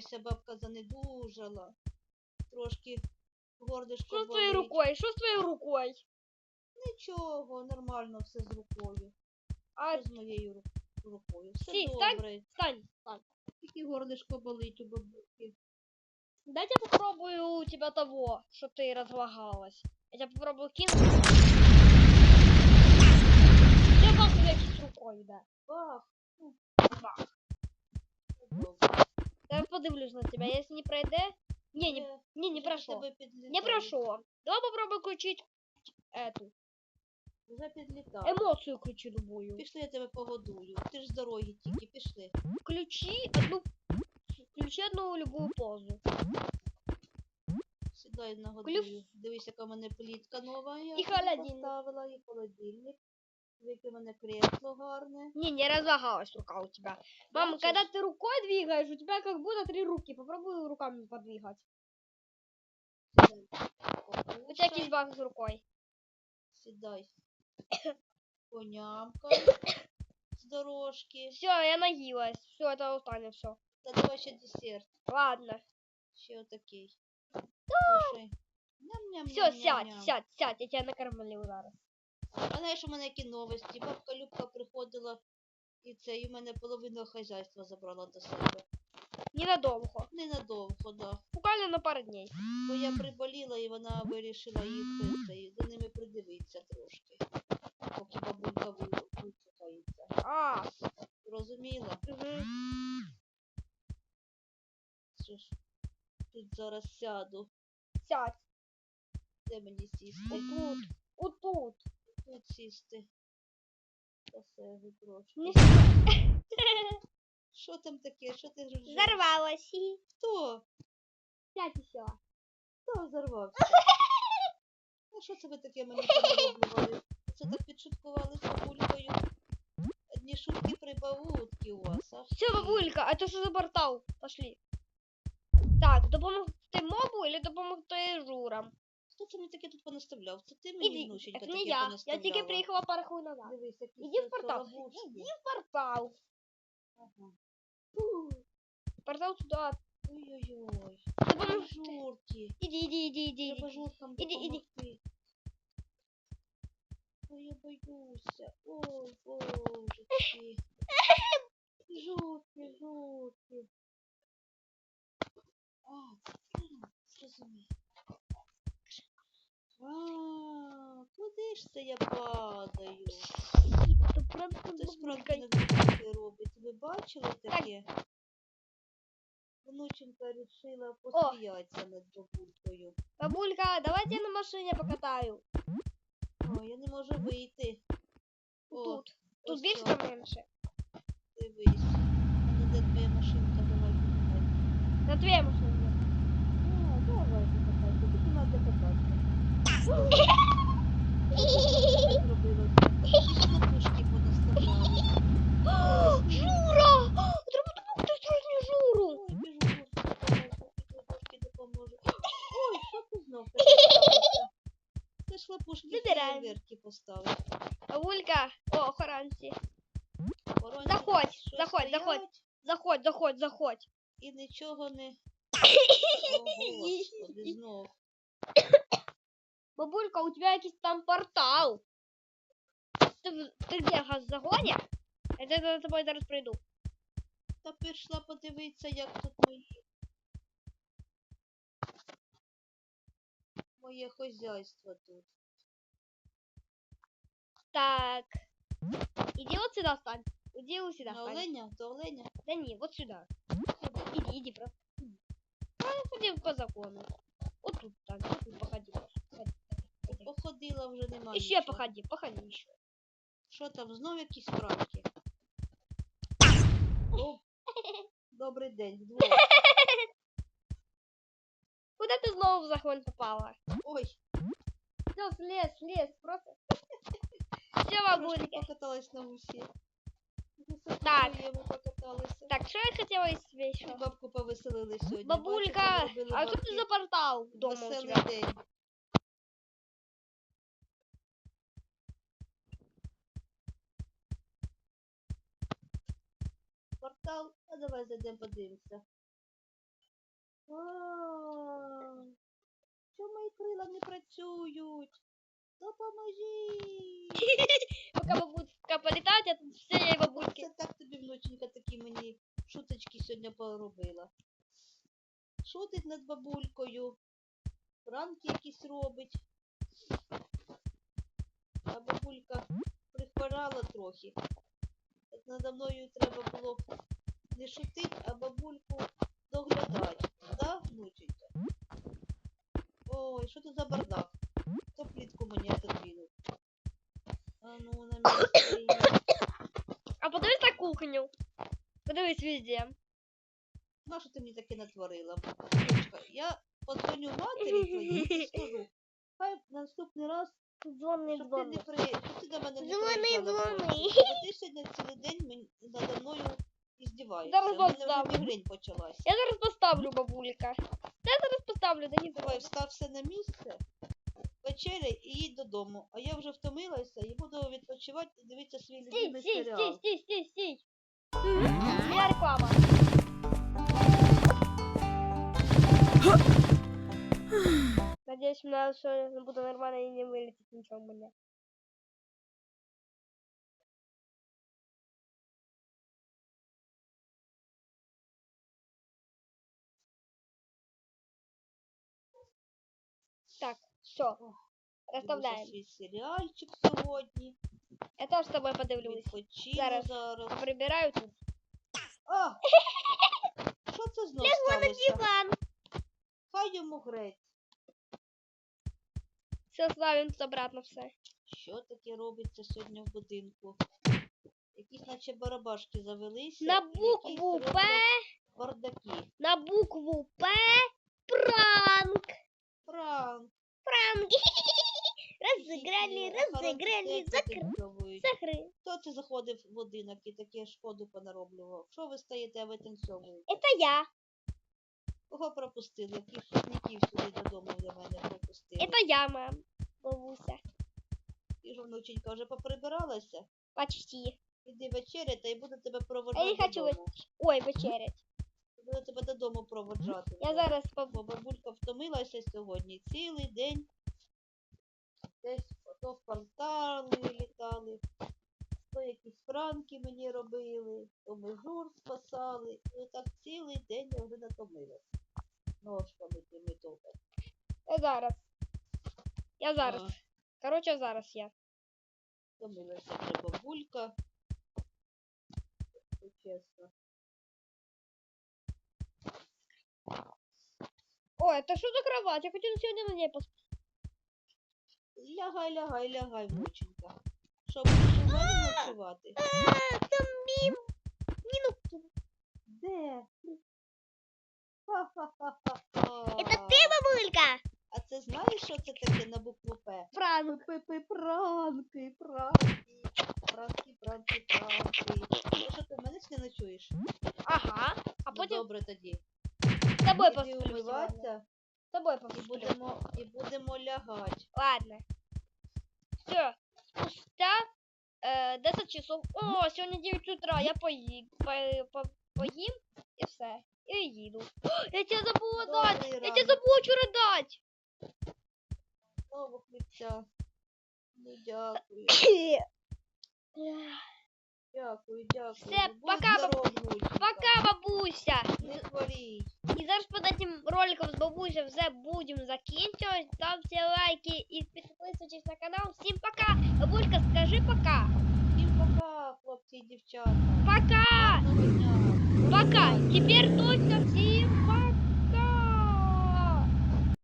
цьомайся, бабка занедужала. Трошки гордишко Що з твоєю болить. рукою? Що з твоєю рукою? Нічого, нормально все з рукою. А Що з моєю ру- рукою? Все Стій, стань. добре. стань, стань. Тільки горлишко болить у бабуки. Дайте я попробую у тебя того, что ты разлагалась. Я тебя попробую кинуть. Я бах с рукой, да. Бах. Бах. Добре. Я подивлюсь на тебя. Если не пройде... Не, не, Е, не, не прошло. Не прошло. Давай попробуй включить эту. Вже підлітаю. Эмоцию включи любую. Пішли, я тебе погодую. Ти ж з дороги тільки, пішли. Включи одну... Включи одну любую позу. Сідай нагодую. Дивись, яка в мене плітка нова. Я І холодильник. Поставила, і холодильник. Яке мене кресло гарне. Не, не разлагалась рука у тебя. Мама, Бачиш? когда ты рукой двигаешь, у тебя как будто три руки. Попробуй руками подвигать. Сідай. У тебя Покушай. кизбак с рукой. Сідай. Конямка. З дорожки. Все, я наелась. Все, это останется все. Та давай ще десерт. Ладно. Ще отакий. Слушай. Ням-ням. Все, сядь, сядь, сядь, я тебя накормлю зараз. А знаєш, у мене які новості? Бабка Любка приходила і це, і в мене половину хазяйства забрала до себе. Ненадолго. Ненадовго, да. Буквально на пару дней. Бо я приболіла і вона вирішила їх це, і за ними придивитися трошки. Поки бабулька ви- вичухається. А, Розуміла? угу. Що ж, тут зараз сяду. сядь. Де мені сісти? Вот тут. Не Що там таке? Що ти ржеш? Взорвалась. Хто? Сядь еще. Хто взорвався? Ну що це ви таке мені понароблювали? Це так підшуткували з бабулькою? Одні шутки прибавутки у вас, а? Все, бабулька, а то что за портал? Пошли. Так, допомогти мобу или допомогти журам? Хто це мені таке тут понаставляв? Це ти мені внученька таке не я. Я понаставляла? тільки приїхала пару хвилин назад. Дивись, які Иди в портал. солобушки. Иди в портал. Ага. Портал туда. Ой-ой-ой. Допомогти. Журки. Иди, иди, иди, иди, Треба журкам Іди, іди. допомогти. Ой, я боюся. Ой, божечки. Журки, журки. А, зрозумів. А, куди ж це я падаю? Тут бабулька. справді не робить. Ви бачили таке? Внученька вирішила посміятися над бабулькою. Бабулька, давайте я на машине покатаю. О, я не можу вийти. О, Тут. Тут більше так, та менше. Дивись. Ну де твоя машинка? Давай покатай. На твоей машине. А, давай покатайся. Тільки надо кататися. Що зробила? Ті хлопушки понаставляли. Жура! Треба допомогти сьогодні Журу. Ой, біжу, господи, поки трошки допоможу. Ой, що ти знов таке сталося? Це ж лапушки Забираємо. фейерверки поставить. Бабулька, о, охоронці. Заходь, заходь, стоять заходь. Заходь, заходь, заходь. І нічого не... О, господи, знов. Бабулька, у тебя якийсь там портал. Ти, в- ти где, газ в загоні? Я за тобою зараз прийду. Та пішла подивитися, як тут мої. Моє хозяйство тут. Так. Иди вот сюда встань. Иди вот сюда На встань. оленя? До оленя? Да не, вот сюда. Иди, иди просто. А, ходи по закону. Вот тут встань, вот тут походи. Походи, походи. Походила вже нема. Еще нічого. походи, походи еще. Що там, знов якісь справки? О, добрий день, вдвох. Куда ты снова в закон попала? Ой, Все, слез, слез, просто. Все, бабулька. покаталась на гусі. Так. Так, что я хотела из тебя І еще? бабку повеселили сьогодні. Бабулька, Бачите, а что бабки ты за портал дома у Веселий день. Портал, а давай зайдемо подивимося. Чому мої крила не працюють? Допоможіть! Пока бабулька полетает, я тут все ей бабульки. Це так тобі внученька такі мені шуточки сьогодні поробила. Шутить над бабулькою, пранки якісь робить. А бабулька прихворала трохи. Надо мною треба було не шутить, а бабульку доглядати. Да, внученька? Ой, що тут за бардак? Хто плітку мені отодвинув? А ну, на місце. А подивись на кухню. Подивись везде. На що ти мені таке натворила? Дочка, я подзвоню матері твоїй і скажу. Хай наступний раз, Дзвони, щоб ти не при... щоб ти до мене не Дзвони, приїжджала дзвони. Бо ти сьогодні цілий день мен- надо мною іздіваєшся. Зараз У мене вже поставлю. мігрень почалась. Я зараз поставлю, бабулька. Я зараз поставлю, да не Давай, встав все на місце, вечеряй і їдь додому. А я вже втомилася і буду відпочивати і дивитися свій Стій, любимий стій, стій, серіал. стій, стій, стій. Я реклама. Надеюсь, у нас все буде нормально і не вилетить нічого в мене. Так, все. Расставляем. свій серіальчик сьогодні. Я теж з тобою подивлюсь. Відпочину Зараз. зараз. Прибираю тут. А! Що це знов сталося? диван. Хай йому греть. Все, ставим тут обратно все. Що таке робиться сьогодні в будинку? Якісь наче барабашки завелися. На і якісь букву П, роблять Бардаки. на букву П, пранк. Пранк. Пранк. Разыграли, Які разыграли, характеристики закры. танцьовують. Закры. Хто це заходив в будинок і таке шкоду понароблював? Що ви стоїте, а витанцьовуєте? Это я. Кого пропустили? Яких шутників сюди додому до мене пропустили? Это я, мам. Бабуся. Ти ж, внученька, вже поприбиралася? Почти. Іди вечеряти і буду тебе проводжати Я не хочу додому. Ой, вечерять. Буду тебе додому проводжати. Я зараз. Бо бабулька втомилася сьогодні цілий день. Десь то в портали літали, то якісь пранки мені робили, то ми жур спасали. І отак цілий день я вже натомилася. Ножками тими топати. Я зараз. Я зараз. А, Короче, зараз я. Втомилася вже бабулька. Чесно. Ой, это что за кровать? Я хочу сегодня на ней поспать. Лягай, лягай, лягай, внученька. Що, будеш у мене ночувати? Там мим. Минутку. Де? Ха-ха-ха-ха-ха. бабулька? А це знаєш, що це таке на букву П? Пранк. Пи-пи-пи, пранки, пранки. Пранки, пранки, пранки. Ну, що ти в мене ж не ночуєш? Ага. А Ну, потім добре тоді. з тобою Іди сьогодні. умиватися З тобою і будемо, і будемо лягати. Ладно. Все. Спустя э, 10 часов. О, сегодня 9 утра. Я поїм, по, по, поїм і все. І їду. О, я тебе забула дати. Я тебе забула вчора дати. Знову хлібця. Ну, дякую. Дякую, дякую. Все, Будь пока, баб- здоров, внученька. Пока, бабуся. Не хворій. І зараз під этим роликом з бабусею все будемо закінчувати. Ставте лайки і підписуйтесь на канал. Всім пока. Бабулька, скажи пока. Всім пока, хлопці і дівчата. Пока. Гарного дня. Пока. Теперь точно всім пока.